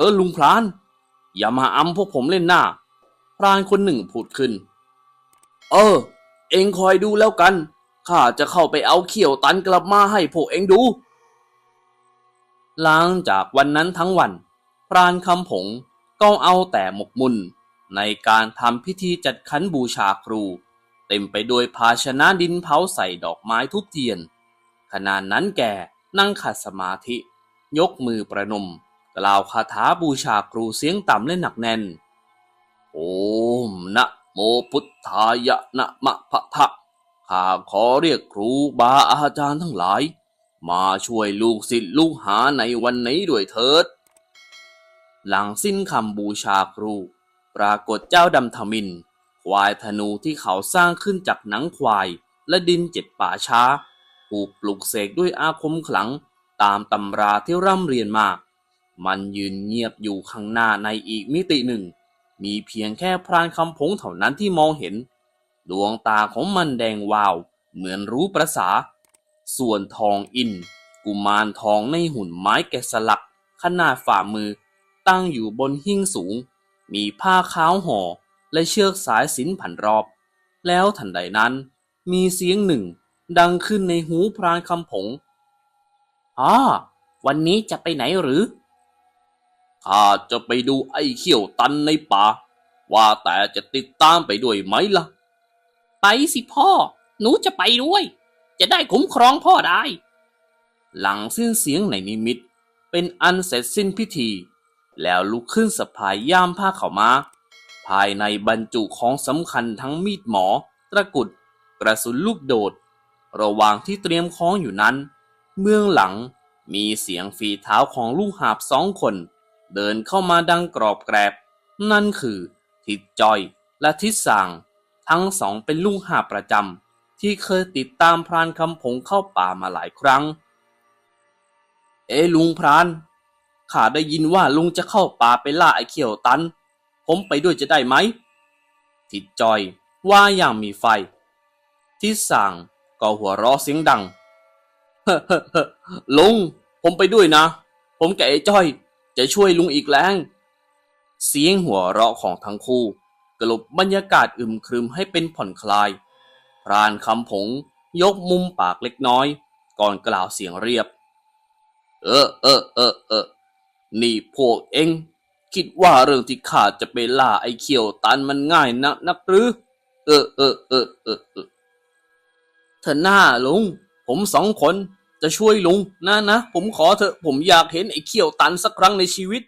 เออลุงพราน อย่ามาอำพวกผมเล่นหน้า พรานคนหนึ่งพูดขึ้น เออ เองคอยดูแล้วกัน ข้าจะเข้าไปเอาเขี้ยวตันกลับมาให้พวกเองดู หลังจากวันนั้นทั้งวัน พรานคำผงก็เอาแต่หมกมุ่นในการทำพิธีจัดขันบูชาครู เต็มไปด้วยภาชนะดินเผาใส่ดอกไม้ทุบเทียน ขณะนั้นแกนั่งขัดสมาธิ ยกมือประนม กล่าวคาถาบูชาครูเสียงต่ำและหนักแน่น โอมนะโมพุทธายะนะมะพะทะข้าขอเรียกครูบาอาจารย์ทั้งหลาย มาช่วยลูกศิษย์ลูกหาในวันนี้ด้วยเถิด หลังสิ้นคำบูชาครู ปรากฏเจ้าดำทมิน ควายธนูที่เขาสร้างขึ้นจากหนังควายและดินเจ็ดป่าช้าถูกปลุกเสกด้วยอาคมขลัง ตามตำราที่ร่ำเรียนมา มันยืนเงียบอยู่ข้างหน้าในอีกมิติหนึ่ง มีเพียงแค่พรานคำพงเท่านั้นที่มองเห็น ดวงตาของมันแดงวาว เหมือนรู้ประษา ส่วนทองอิน กุมารทองในหุ่นไม้แกะสลัก ขนาดฝ่ามือ ตั้งอยู่บนหิ้งสูง มีผ้าขาวห่อ และเชือกสายสินผันรอบ แล้วทันใดนั้น มีเสียงหนึ่ง ดังขึ้นในหูพรานคำผงอ๋อวันนี้จะไปไหนหรือ ข้าจะไปดูไอ้เขี้ยวตันในป่า ว่าแต่จะติดตามไปด้วยไหมล่ะ ไปสิพ่อ หนูจะไปด้วย จะได้คุ้มครองพ่อได้ หลังสิ้นเสียงในนิมิต เป็นอันเสร็จสิ้นพิธี แล้วลุกขึ้นสะพายย่ามผ้าเข้ามาภายในบรรจุของสำคัญทั้งมีดหมอ ตะกุด กระสุนลูกโดด ระหว่างที่เตรียมคล้องอยู่นั้นเบื้องหลังมีเสียงฝีเท้าของลูกหาบสองคน เดินเข้ามาดังกรอบแกรบ นั่นคือ ทิดจอยและทิดสาง ทั้งสองเป็นลูกหาประจำที่เคยติดตามพรานคำผงเข้าป่ามาหลายครั้ง เอ้ลุงพรานข้าได้ยินว่าลุงจะเข้าป่าไปล่าไอ้เขียวตัน ผมไปด้วยจะได้ไหม ทิดจอยว่าอย่างมีไฟ ทิดสังก็หัวเราะเสียงดังลุงผมไปด้วยนะ ผมกับไอ้จ้อย จะช่วยลุงอีกแรงเสียงหัวเราะของทั้งคู่ กลบบรรยากาศอึมครึมให้เป็นผ่อนคลาย พรานคำผงยกมุมปากเล็กน้อย ก่อนกล่าวเสียงเรียบ เออเออเออเออนี่พวกเองคิดว่าเรื่องที่ข้าจะไปล่าไอ้เขียวตันมันง่ายนักนักหรือ เออเออเออเออเออเธอหน้าลุง ผมสองคน จะช่วยลุงนะนะ ผมขอเถอะผมอยากเห็นไอ้เขียวตันสักครั้งในชีวิต